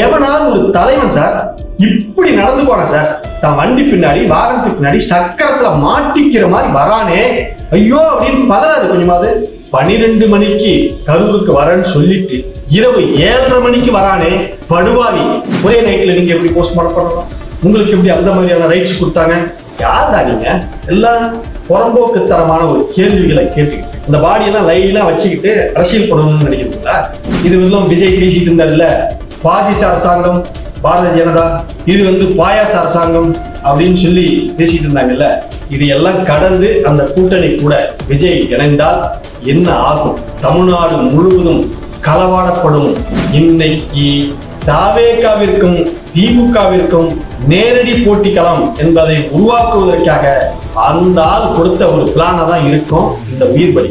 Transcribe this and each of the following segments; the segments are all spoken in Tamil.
எவனாவது ஒரு தலைவன் சார் இப்படி நடந்து போனா சார் தான் வண்டி பின்னாடி வாகனத்துக்கு பின்னாடி சக்கரத்துல மாட்டிக்கிற மாதிரி வரானே. ஐயோ அப்படின்னு பதறாது கொஞ்சமாவது. பன்னிரெண்டு மணிக்கு கரூருக்கு வரேன்னு சொல்லிட்டு இரவு ஏழரை மணிக்கு வரானே. படுவாவி ஒரே நைட்ல நீங்க எப்படி போஸ்ட்மார்ட்டம் பண்ணலாம் உங்களுக்கு எப்படி அந்த மாதிரியான ரைட்ஸ் கொடுத்தாங்க? யாருடா நீங்க? எல்லாம் புறம்போக்குத்தரமான ஒரு கேள்விகளை கேட்டுக்கிட்டு இந்த பாடியெல்லாம் லைனா வச்சுக்கிட்டு அரசியல் பண்ணணும்னு நினைக்கிறீங்களா? இது எல்லாம் விஜய் பேசிட்டு இருந்தாருல்ல. பாசிச அரசாங்கம் பாரதிய ஜனதா இது வந்து பாயாச அரசாங்கம் அப்படின்னு சொல்லி பேசிட்டு இருந்தாங்கல்ல. இது எல்லாம் கடந்து அந்த கூட்டணி கூட விஜய் இணைந்தால் என்ன ஆகும்? தமிழ்நாடு முழுவதும் களவாடப்படும். இன்னைக்கு தாவேகாவிற்கும் திமுகவிற்கும் நேரடி போட்டிக்கலாம் என்பதை உருவாக்குவதற்காக அந்த ஆள் கொடுத்த ஒரு பிளான தான் இருக்கும் இந்த உயிர் பலி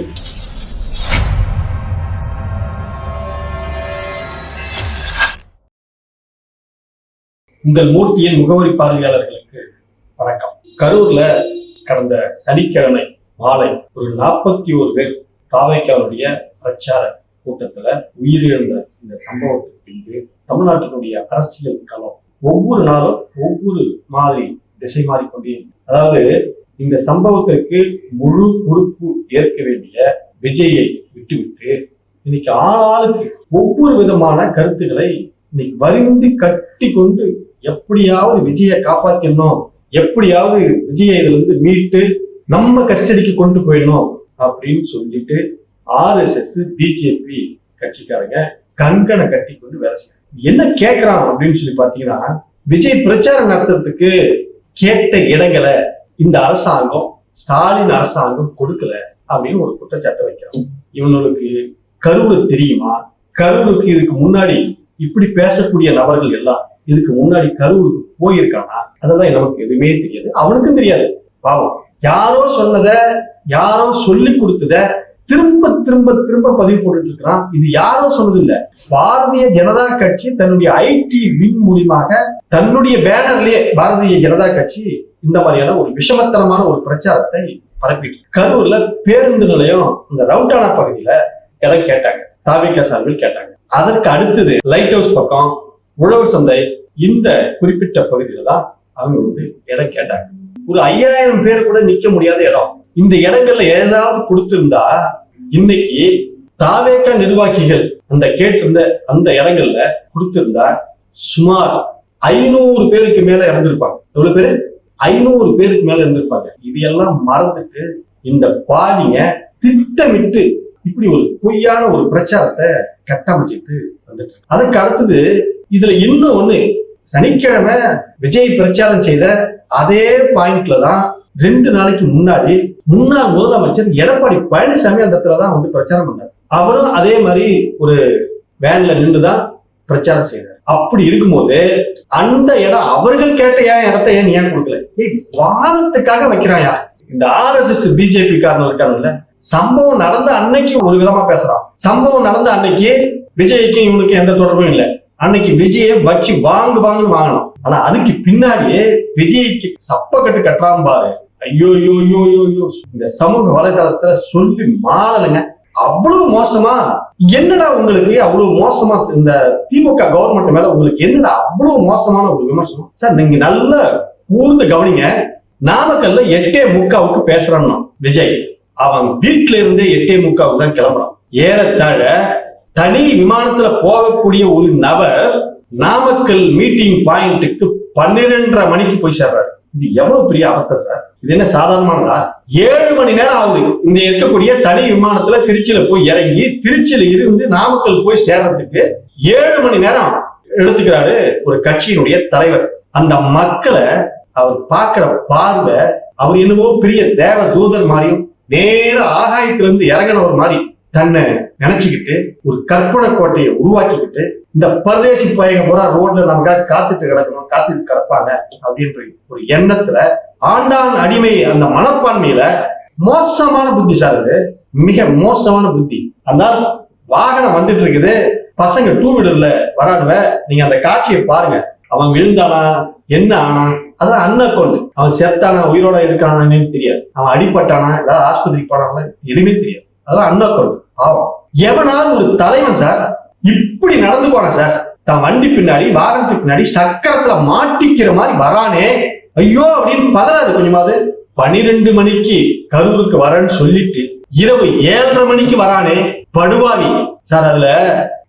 உங்கள் மூர்த்தியின் முகவரி பார்வையாளர்களுக்கு வணக்கம். கரூர்ல கடந்த சனிக்கிழமை மாலை ஒரு நாற்பத்தி ஒரு பேர் தாவைக்காவுடைய பிரச்சார கூட்டத்துல உயிரிழந்த இந்த சம்பவத்துக்கு பின்பு தமிழ்நாட்டினுடைய அரசியல் களம் ஒவ்வொரு நாளும் ஒவ்வொரு மாதிரி திசை மாறிக்கொண்டே அதாவது இந்த சம்பவத்திற்கு முழு பொறுப்பு ஏற்க வேண்டிய விஜயை விட்டுவிட்டு இன்னைக்கு ஆளாளுக்கு ஒவ்வொரு விதமான கருத்துக்களை இன்னைக்கு வரிந்து கட்டி கொண்டு எப்படியாவது விஜயை காப்பாத்திடணும். எப்படியாவது விஜயை இதுல இருந்து மீட்டு நம்ம கஸ்டடிக்கு கொண்டு போயிடணும் அப்படின்னு சொல்லிட்டு ஆர்எஸ்எஸ் பிஜேபி கட்சிக்காரங்க கங்கனை கட்டி கொண்டு வேலை செய்யறாங்க. என்ன கேட்கறான் அப்படின்னு சொல்லி பாத்தீங்கன்னா விஜய் பிரச்சாரம் நடத்துறதுக்கு கேட்ட இடங்களை இந்த அரசாங்கம் ஸ்டாலின் அரசாங்கம் கொடுக்கல அப்படின்னு ஒரு குற்றச்சாட்டை வைக்கிறோம் இவங்களுக்கு கருவு தெரியுமா? கருவுக்கு இதுக்கு முன்னாடி இப்படி பேசக்கூடிய நபர்கள் எல்லாம் இதுக்கு முன்னாடி கரூருக்கு போயிருக்கானா? அதெல்லாம் நமக்கு எதுவுமே தெரியாது. அவனுக்கும் தெரியாது. பாவம். யாரோ சொன்னத யாரோ சொல்லி கொடுத்தத திரும்ப திரும்ப திரும்ப பதிவு போட்டுட்டு இருக்கிறான் இது யாரும் சொன்னது இல்ல பாரதிய ஜனதா கட்சி தன்னுடைய ஐடி விங் மூலியமாக தன்னுடைய பேனர்லயே பாரதிய ஜனதா கட்சி இந்த மாதிரியான ஒரு விஷமத்தனமான ஒரு பிரச்சாரத்தை பரப்பிட்டு கரூர்ல பேருந்து நிலையம் இந்த ரவுட்டானா பகுதியில இடம் கேட்டாங்க. தாவிக்கா சார்பில் கேட்டாங்க. அதற்கு அடுத்தது லைட் ஹவுஸ் பக்கம் உழவர் சந்தை இந்த குறிப்பிட்ட பகுதியில தான் அவங்க வந்து இடம் கேட்டாங்க. ஒரு ஐயாயிரம் பேர் கூட நிக்க முடியாத இடம். இந்த இடங்கள்ல ஏதாவது கொடுத்திருந்தா இன்னைக்கு தாவேக்கா நிர்வாகிகள் அந்த கேட்டிருந்த அந்த இடங்கள்ல கொடுத்திருந்தா சுமார் ஐநூறு பேருக்கு மேல இறந்திருப்பாங்க. எவ்வளவு பேரு? ஐநூறு பேருக்கு மேல இருந்திருப்பாங்க இது எல்லாம் மறந்துட்டு இந்த பாவிங்க திட்டமிட்டு இப்படி ஒரு பொய்யான ஒரு பிரச்சாரத்தை கட்டமைச்சிட்டு வந்துட்டு அதுக்கு அடுத்தது இதுல இன்னும் ஒண்ணு சனிக்கிழமை விஜய் பிரச்சாரம் செய்த அதே பாயிண்ட்ல தான் ரெண்டு நாளைக்கு முன்னாடி முன்னாள் முதலமைச்சர் எடப்பாடி பழனிசாமி அந்த இடத்துல தான் வந்து பிரச்சாரம் பண்ணார். அவரும் அதே மாதிரி ஒரு வேன்ல நின்று தான் பிரச்சாரம் செய்தார். அப்படி இருக்கும்போது அந்த இடம் அவர்கள் கேட்ட ஏன் இடத்த ஏன் நீ ஏன் கொடுக்கல? ஏய் வாதத்துக்காக வைக்கிறாயா இந்த ஆர்எஸ்எஸ் பிஜேபி காரணம் இருக்காங்கல்ல. சம்பவம் நடந்த அன்னைக்கு ஒரு விதமா பேசுறான். சம்பவம் நடந்த அன்னைக்கு விஜய்க்கு இவனுக்கு எந்த தொடர்பும் இல்லை. அன்னைக்கு விஜயை வச்சு வாங்கு வாங்கு வாங்கணும். ஆனா அதுக்கு பின்னாடியே விஜய்க்கு சப்ப கட்டு கட்டுறான் பாரு. ஐயோ ஐயோ ஐயோ ஐயோ ஐயோ. இந்த சமூக வலைதளத்துல சொல்லி மாறலுங்க. அவ்வளவு மோசமா? என்னடா உங்களுக்கு அவ்வளவு மோசமா? இந்த திமுக கவர்மெண்ட் மேல உங்களுக்கு என்னடா அவ்வளவு மோசமான ஒரு விமர்சனம்? சார் நீங்க நல்ல கூர்ந்து கவனிங்க. நாமக்கல்ல எட்டே முக்காவுக்கு பேசுறான் விஜய். அவன் வீட்டுல இருந்தே எட்டே முக்காவுக்கு தான் கிளம்புறான். ஏறத்தாழ தனி விமானத்துல போகக்கூடிய ஒரு நபர் நாமக்கல் மீட்டிங் பாயிண்ட்டுக்கு பன்னிரெண்டரை மணிக்கு போய் சேர்றாரு. இது எவ்வளவு பெரிய ஆபத்தம் சார் இது என்ன சாதாரணமானதா? ஏழு மணி நேரம் ஆகுது. இந்த இருக்கக்கூடிய தனி விமானத்துல திருச்சியில போய் இறங்கி திருச்சியில இருந்து நாமக்கல் போய் சேர்றதுக்கு ஏழு மணி நேரம் எடுத்துக்கிறாரு ஒரு கட்சியினுடைய தலைவர். அந்த மக்களை அவர் பார்க்கிற பார்வை அவர் என்னவோ பெரிய தேவ தூதர் மாதிரியும் நேர ஆகாயத்திலிருந்து இறங்கினவர் மாதிரி தன்னை நினைச்சுக்கிட்டு ஒரு கற்பனை கோட்டையை உருவாக்கிக்கிட்டு இந்த பரதேசி பயங்க பூரா ரோட்ல நமக்காக காத்துட்டு கிடக்கணும் காத்துட்டு கிடப்பாங்க அப்படின்ற ஒரு எண்ணத்துல ஆண்டான் அடிமை அந்த மனப்பான்மையில மோசமான புத்தி சார் மிக மோசமான புத்தி. அதனால் வாகனம் வந்துட்டு இருக்குது. பசங்க டூ வீலர்ல வரானுவ நீங்க அந்த காட்சியை பாருங்க. அவன் விழுந்தானா என்ன ஆனா அதான் கொண்டு அவன் செத்தானா உயிரோட இருக்கானான்னு தெரியாது. அவன் அடிப்பட்டானா ஏதாவது ஆஸ்பத்திரிக்கு போனானா எதுவுமே தெரியாது. அதெல்லாம் அன்அக்கௌண்ட் பாவம். எவனாவது ஒரு தலைவன் சார் இப்படி நடந்து போறான் சார். தான் வண்டி பின்னாடி வாகனத்துக்கு பின்னாடி சக்கரத்துல மாட்டிக்கிற மாதிரி வரானே. ஐயோ அப்படின்னு பதறாது கொஞ்சமாவது. பனிரெண்டு மணிக்கு கரூருக்கு வரேன்னு சொல்லிட்டு இரவு ஏழரை மணிக்கு வரானே. படுவாவி. சார் அதுல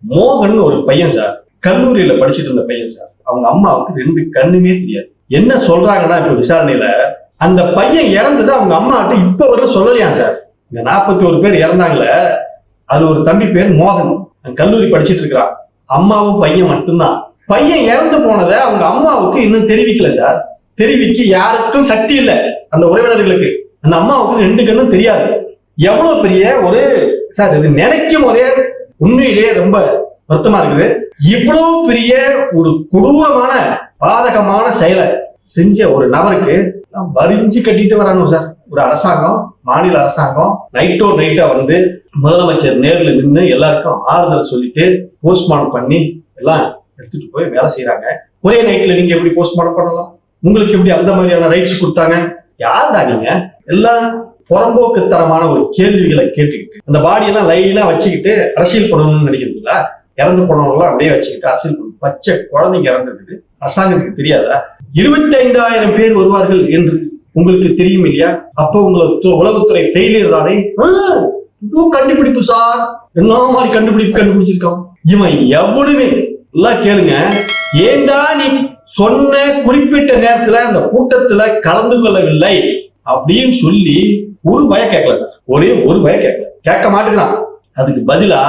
மோகன் ஒரு பையன் சார். கல்லூரியில படிச்சுட்டு இருந்த பையன் சார். அவங்க அம்மாவுக்கு ரெண்டு கண்ணுமே தெரியாது. என்ன சொல்றாங்கன்னா இப்ப விசாரணையில அந்த பையன் இறந்தது அவங்க அம்மாட்ட இப்ப வரல சொல்லலையா சார்? இந்த நாற்பத்தி ஒரு பேர் இறந்தாங்களே அது ஒரு தம்பி பேர் மோகன். கல்லூரி படிச்சுட்டு இருக்கிறான். அம்மாவும் பையன் மட்டும்தான். பையன் இறந்து போனதை அவங்க அம்மாவுக்கு இன்னும் தெரிவிக்கல சார். தெரிவிக்க யாருக்கும் சக்தி இல்லை அந்த உறவினர்களுக்கு. அந்த அம்மாவுக்கு ரெண்டு கண்ணும் தெரியாது. எவ்வளவு பெரிய ஒரு சார் இது நினைக்கும் போதே உண்மையிலேயே ரொம்ப வருத்தமா இருக்குது. இவ்வளவு பெரிய ஒரு கொடூரமான பாதகமான செயலை செஞ்ச ஒரு நபருக்கு நான் வரிஞ்சு கட்டிட்டு வரணும் சார். ஒரு அரசாங்கம் மாநில அரசாங்கம் நைட்டோ நைட்டா வந்து முதலமைச்சர் நேரில் நின்று எல்லாருக்கும் ஆறுதல் சொல்லிட்டு போஸ்ட்மார்டம் பண்ணி எல்லாம் எடுத்துட்டு போய் வேலை செய்யறாங்க ஒரே நைட்ல நீங்க எப்படி போஸ்ட்மார்டம் பண்ணலாம்? உங்களுக்கு எப்படி அந்த மாதிரியான ரைட்ஸ் கொடுத்தாங்க? யாருடா நீங்க? எல்லாம் புறம்போக்குத்தனமான ஒரு கேள்விகளை கேட்டுக்கிட்டு அந்த பாடியெல்லாம் லைனா வச்சுக்கிட்டு அரசியல் பண்ணணும்னு நினைக்கிறீங்களா? இறந்து போனவங்களாம் அப்படியே வச்சுக்கிட்டு அரசியல் பண்ணணும். பச்சை குழந்தைங்க இறந்துருக்குது. அரசாங்கத்துக்கு தெரியாதா? இருபத்தி ஐந்தாயிரம் பேர் வருவார்கள் என்று உங்களுக்கு தெரியும் இல்லையா? அப்ப உங்களுக்கு உளவுத்துறை ஃபெயிலியர் தானே? கண்டுபிடிப்பு சார். என்ன மாதிரி கண்டுபிடிப்பு கண்டுபிடிச்சிருக்கான்? இவன் எவ்வளவுமே எல்லாம் கேளுங்க. ஏண்டா நீ சொன்ன குறிப்பிட்ட நேரத்துல அந்த கூட்டத்துல கலந்து கொள்ளவில்லை அப்படின்னு சொல்லி ஒரு பய கேட்கல சார். ஒரே ஒரு பய கேட்கல. கேட்க மாட்டேங்கிறான். அதுக்கு பதிலா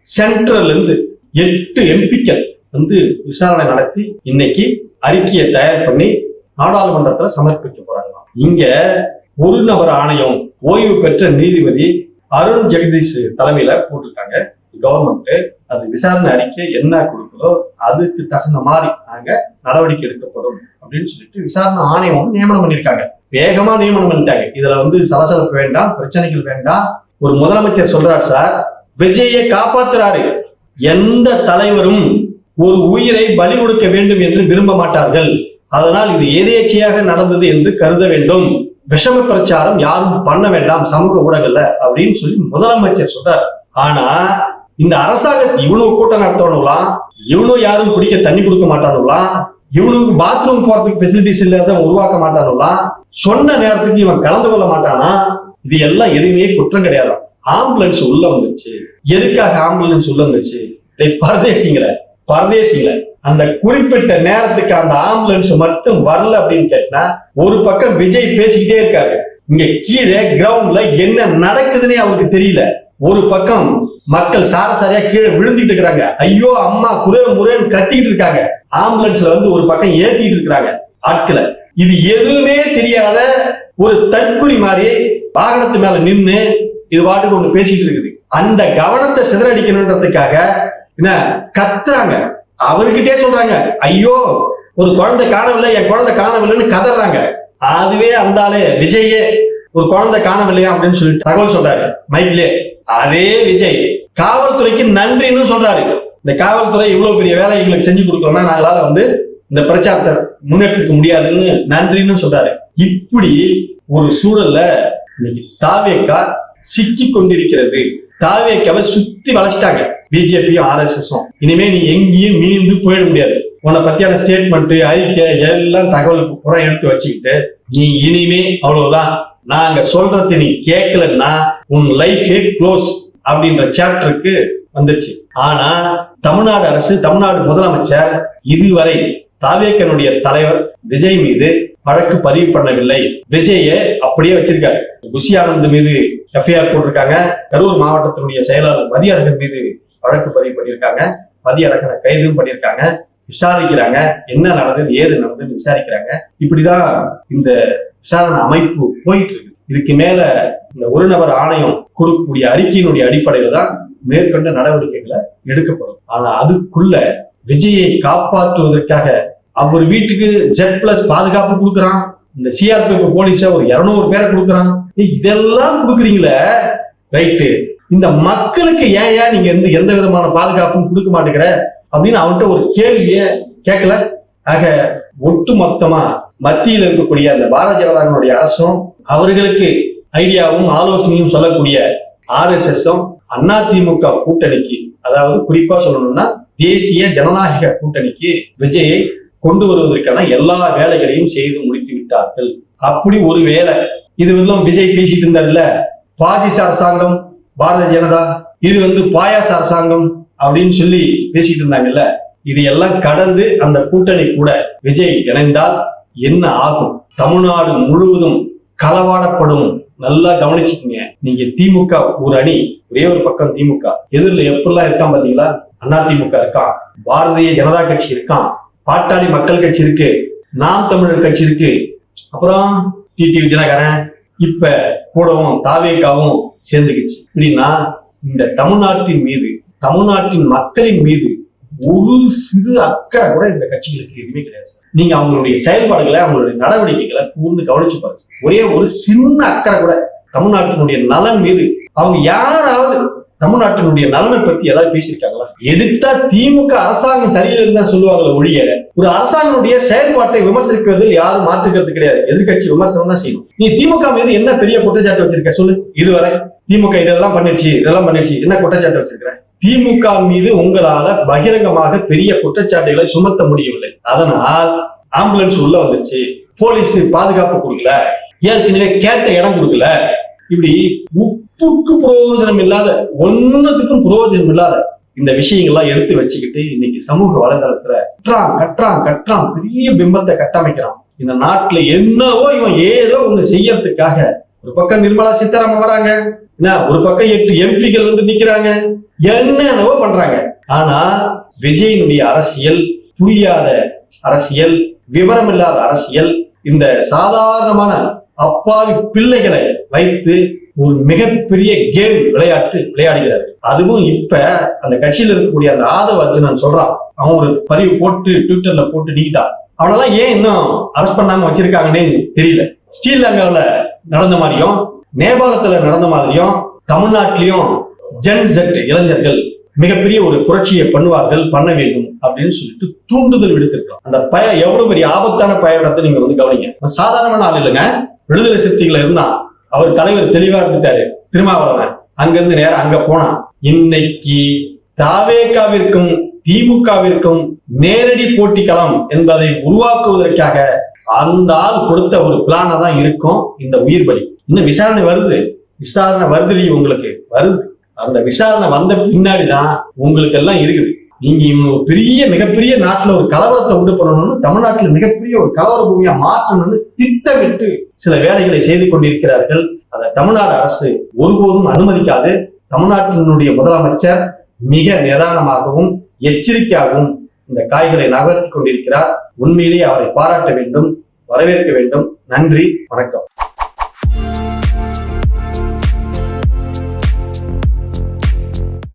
சென்ட்ரல் இருந்து எட்டு எம்பிக்கள் வந்து விசாரணை நடத்தி இன்னைக்கு அறிக்கையை தயார் பண்ணி நாடாளுமன்றத்துல சமர்ப்பிக்க போறாங்களாம். இங்க ஒரு நபர் ஆணையம் ஓய்வு பெற்ற நீதிபதி அருண் ஜெகதீஷ் தலைமையில போட்டிருக்காங்க. கவர்மெண்ட் அது விசாரணை அறிக்கை என்ன கொடுக்குதோ அதுக்கு தகுந்த மாதிரி நாங்க நடவடிக்கை எடுக்கப்படும் அப்படின்னு சொல்லிட்டு விசாரணை ஆணையம் நியமனம் பண்ணியிருக்காங்க. வேகமா நியமனம் பண்ணிட்டாங்க. இதுல வந்து சலசலப்பு வேண்டாம் பிரச்சனைகள் வேண்டாம். ஒரு முதலமைச்சர் சொல்றாரு சார் விஜயை காப்பாத்துறாரு. எந்த தலைவரும் ஒரு உயிரை பலி கொடுக்க வேண்டும் என்று விரும்ப மாட்டார்கள். அதனால் இது எதேச்சையாக நடந்தது என்று கருத வேண்டும். விஷம பிரச்சாரம் யாரும் பண்ண வேண்டாம் சமூக ஊடகங்கள்ல அப்படின்னு சொல்லி முதலமைச்சர் சொல்றார். ஆனா இந்த அரசாங்கத்தை இவனும் கூட்டம் நடத்தவனுலாம் இவனும் யாரும் குடிக்க தண்ணி கொடுக்க மாட்டானுலாம் இவனுக்கு பாத்ரூம் போறதுக்கு ஃபெசிலிட்டிஸ் இல்லாத உருவாக்க மாட்டானுலாம் சொன்ன நேரத்துக்கு இவன் கலந்து கொள்ள மாட்டானா? இது எல்லாம் எதுவுமே குற்றம் கிடையாது. ஆம்புலன்ஸ் உள்ள வந்துருச்சு. எதுக்காக ஆம்புலன்ஸ் உள்ள வந்துருச்சு? டேய் பரதேசிங்கிற பரதேசிங்கள அந்த குறிப்பிட்ட நேரத்துக்கு அந்த ஆம்புலன்ஸ் மட்டும் வரல அப்படின்னு கேட்டா ஒரு பக்கம் விஜய் பேசிக்கிட்டே இருக்காரு. இங்க கீழே கிரவுண்ட்ல என்ன நடக்குதுன்னே அவருக்கு தெரியல. ஒரு பக்கம் மக்கள் சாரசாரியா கீழே விழுந்துட்டு இருக்கிறாங்க. ஐயோ அம்மா குரே முறைன்னு கத்திக்கிட்டு இருக்காங்க. ஆம்புலன்ஸ்ல வந்து ஒரு பக்கம் ஏத்திட்டு இருக்கிறாங்க ஆட்களை. இது எதுவுமே தெரியாத ஒரு தற்குறி மாதிரி வாகனத்து மேல நின்னு இது பாட்டுக்கு ஒண்ணு பேசிட்டு இருக்குது. அந்த கவனத்தை சிதறடிக்கணுன்றதுக்காக என்ன கத்துறாங்க. அவர்கிட்டே சொல்றாங்க ஐயோ ஒரு குழந்தை காணவில்லை என் குழந்தை காணவில்லைன்னு கதறாங்க. அதுவே அந்த ஆளு விஜயே ஒரு குழந்தை காணவில்லையா? அப்படின்னு சொல்லிட்டு தகவல் சொல்றாரு மைக்லே அதே விஜய் காவல்துறைக்கு நன்றின்னு சொல்றாரு. இந்த காவல்துறை இவ்வளவு பெரிய வேலை எங்களுக்கு செஞ்சு கொடுக்கணும்னா நாங்களால வந்து இந்த பிரச்சாரத்தை முன்னெடுத்துக்க முடியாதுன்னு நன்றின்னு சொல்றாரு. இப்படி ஒரு சூழல்ல இன்னைக்கு தாவேக்கா சிக்கி கொண்டிருக்கிறது தாவேக்காவை சுத்தி வளைச்சிட்டாங்க பிஜேபியும் ஆர்எஸ்எஸும் இனிமே நீ எங்கேயும் மீண்டு போயிட முடியாது. உன்னை பத்தியான ஸ்டேட்மெண்ட் அறிக்கை எல்லாம் தகவல் புறம் எடுத்து வச்சுக்கிட்டு நீ இனிமே அவ்வளவுதான். நாங்க சொல்றது நீ கேட்கலன்னா உன் லைஃபே க்ளோஸ் அப்படின்ற சாப்டருக்கு வந்துருச்சு. ஆனா தமிழ்நாடு அரசு தமிழ்நாடு முதலமைச்சர் இதுவரை தாவேக்கனுடைய தலைவர் விஜய் மீது வழக்கு பதிவு பண்ணவில்லை. விஜய அப்படியே வச்சிருக்காரு. குஷி ஆனந்த் மீது எஃப்ஐஆர் போட்டிருக்காங்க. கரூர் மாவட்டத்தினுடைய செயலாளர் மதியழகன் மீது வழக்கு பதிவு பண்ணியிருக்காங்க. மதியழகனை கைதும் பண்ணியிருக்காங்க. விசாரிக்கிறாங்க. என்ன நடந்தது ஏது நடந்ததுன்னு விசாரிக்கிறாங்க. இப்படிதான் இந்த விசாரணை அமைப்பு போயிட்டு இருக்கு இதுக்கு மேல இந்த ஒரு நபர் ஆணையம் கொடுக்கக்கூடிய அறிக்கையினுடைய அடிப்படையில தான் மேற்கொண்ட நடவடிக்கைகளை எடுக்கப்படும். ஆனா அதுக்குள்ள விஜயை காப்பாற்றுவதற்காக அவர் வீட்டுக்கு ஜெட் பிளஸ் பாதுகாப்பு கொடுக்குறான். இந்த சிஆர்பிஎஃப் போலீஸ ஒரு இருநூறு பேரை கொடுக்குறான். இதெல்லாம் கொடுக்குறீங்களே? ரைட்டு இந்த மக்களுக்கு ஏன் ஏன் நீங்க எந்த எந்த விதமான பாதுகாப்பும் கொடுக்க மாட்டேங்கிற? அப்படின்னு அவன்கிட்ட ஒரு கேள்வியை கேட்கல. ஆக ஒட்டு மொத்தமா மத்தியில் இருக்கக்கூடிய அந்த பாரதிய ஜனதாவினுடைய அரசும் அவர்களுக்கு ஐடியாவும் ஆலோசனையும் சொல்லக்கூடிய ஆர்எஸ்எஸும் அதிமுக கூட்டணிக்கு அதாவது குறிப்பா சொல்லணும்னா தேசிய ஜனநாயக கூட்டணிக்கு விஜயை கொண்டு வருவதற்கான எல்லா வேலைகளையும் செய்து முடித்து விட்டார்கள். அப்படி ஒரு வேலை இது வந்து விஜய் பேசிட்டு இருந்தார்ல பாசிச அரசாங்கம் பாரதிய ஜனதா இது வந்து பாயாச அரசாங்கம் அப்படின்னு சொல்லி பேசிட்டு இருந்தாங்கல்ல. இது எல்லாம் கடந்து அந்த கூட்டணி கூட விஜய் இணைந்தால் என்ன ஆகும்? தமிழ்நாடு முழுவதும் களவாடப்படும். நல்லா கவனிச்சுக்கோங்க. நீங்க திமுக ஒரு அணி ஒரே ஒரு பக்கம் திமுக. எதிரில் எப்படிலாம் இருக்கான் பாத்தீங்களா அண்ணா திமுக இருக்கான். பாரதிய ஜனதா கட்சி இருக்கான். பாட்டாளி மக்கள் கட்சி இருக்கு. நாம் தமிழர் கட்சி இருக்கு. அப்புறம் டிடி விஜயநகரன் இப்ப கூடவும் தாவேக்காவும் சேர்ந்துக்கிச்சு அப்படின்னா இந்த தமிழ்நாட்டின் மீது தமிழ்நாட்டின் மக்களின் மீது ஒரு சிறு அக்கறை கூட இந்த கட்சிகளுக்கு எதுவுமே கிடையாது சார். நீங்க அவங்களுடைய செயல்பாடுகளை அவங்களுடைய நடவடிக்கைகளை கூர்ந்து கவனிச்சு பாருங்க ஒரே ஒரு சின்ன அக்கறை கூட தமிழ்நாட்டினுடைய நலன் மீது அவங்க யாராவது தமிழ்நாட்டினுடைய நலனை பத்தி ஏதாவது பேசியிருக்காங்களா? எதிர்த்தா திமுக அரசாங்கம் சரியில்லைன்னு தான் சொல்லுவாங்களே ஒழிய ஒரு அரசாங்கனுடைய செயல்பாட்டை விமர்சிக்கிறதில் யாரும் மாற்றுக்கிறது கிடையாது. எதிர்க்கட்சி விமர்சனம் தான் செய்யணும் நீ திமுக மீது என்ன பெரிய குற்றச்சாட்டு வச்சிருக்க சொல்லு? இதுவரை திமுக இதெல்லாம் பண்ணிடுச்சு இதெல்லாம் பண்ணிடுச்சு. என்ன குற்றச்சாட்டு வச்சிருக்கிற? திமுக மீது உங்களால பகிரங்கமாக பெரிய குற்றச்சாட்டுகளை சுமத்த முடியவில்லை. அதனால் ஆம்புலன்ஸ் உள்ள வந்துச்சு போலீஸ் பாதுகாப்பு கொடுக்கல. ஏற்கனவே கேட்ட இடம் கொடுக்கல. இப்படி உப்புக்கு பிரயோஜனம் இல்லாத ஒன்னதுக்கும் பிரயோஜனம் இல்லாத இந்த விஷயங்கள்லாம் எடுத்து வச்சுக்கிட்டு இன்னைக்கு சமூக வலைதளத்துல கற்றான் கற்றான் கற்றான் பெரிய பிம்பத்தை கட்டமைக்கிறான். இந்த நாட்டுல என்னவோ இவன் ஏதோ ஒண்ணு செய்யறதுக்காக ஒரு பக்கம் நிர்மலா சீதாராமன் வராங்க என்ன ஒரு பக்கம் எட்டு எம்பிகள் வந்து நிக்கிறாங்க என்னென்னவோ பண்றாங்க. ஆனா விஜயினுடைய அரசியல் புரியாத அரசியல் விவரம் இல்லாத அரசியல் இந்த சாதாரணமான அப்பாவி பிள்ளைகளை வைத்து ஒரு மிகப்பெரிய கேம் விளையாட்டு விளையாடுகிறார். அதுவும் இப்ப அந்த கட்சியில இருக்கக்கூடிய அந்த ஆதவ அர்ஜுனன் சொல்றான். அவன் ஒரு பதிவு போட்டு ட்விட்டர்ல போட்டு நீட்டான் அவனெல்லாம் ஏன் இன்னும் அரெஸ்ட் பண்ணாம வச்சிருக்காங்கன்னே தெரியல. ஸ்ரீலங்காவில நடந்த மாதிரியும் நேபாளத்துல நடந்த மாதிரியும் தமிழ்நாட்டிலையும் ஜென் ஜெட் இளைஞர்கள் மிகப்பெரிய ஒரு புரட்சியை பண்ணுவார்கள் பண்ண வேண்டும் அப்படின்னு சொல்லிட்டு தூண்டுதல் விடுத்திருக்கிறோம் அந்த பய எவ்வளவு பெரிய ஆபத்தான பயணத்தை நீங்க வந்து கவனிங்க. சாதாரணமான ஆள் இல்லைங்க. விடுதலை சிறுத்தைகள் இருந்தான். அவர் தலைவர் தெளிவா இருந்துட்டாரு. திருமாவளவன் அங்கிருந்து நேரம் அங்க போனான். இன்னைக்கு தாவேகாவிற்கும் திமுகவிற்கும் நேரடி போட்டிக்களம் என்பதை உருவாக்குவதற்காக அந்த ஆள் கொடுத்த ஒரு பிளானா தான் இருக்கும் இந்த உயிர் பலி. இன்னும் விசாரணை வருது. விசாரணை வருது உங்களுக்கு? வருது. அந்த விசாரணை வந்த பின்னாடி தான் உங்களுக்கு எல்லாம் இருக்குது. நீங்க பெரிய மிகப்பெரிய நாட்டுல ஒரு கலவரத்தை உண்டு பண்ணணும்னு தமிழ்நாட்டில் மிகப்பெரிய ஒரு கலவர பூமியா மாற்றணும்னு திட்டமிட்டு சில வேலைகளை செய்து கொண்டிருக்கிறார்கள். அதை தமிழ்நாடு அரசு ஒருபோதும் அனுமதிக்காது. தமிழ்நாட்டினுடைய முதலமைச்சர் மிக நிதானமாகவும் எச்சரிக்கையாகவும் இந்த காய்களை நகர்த்தி கொண்டிருக்கிறார். உண்மையிலேயே அவரை பாராட்ட வேண்டும் வரவேற்க வேண்டும். நன்றி வணக்கம்.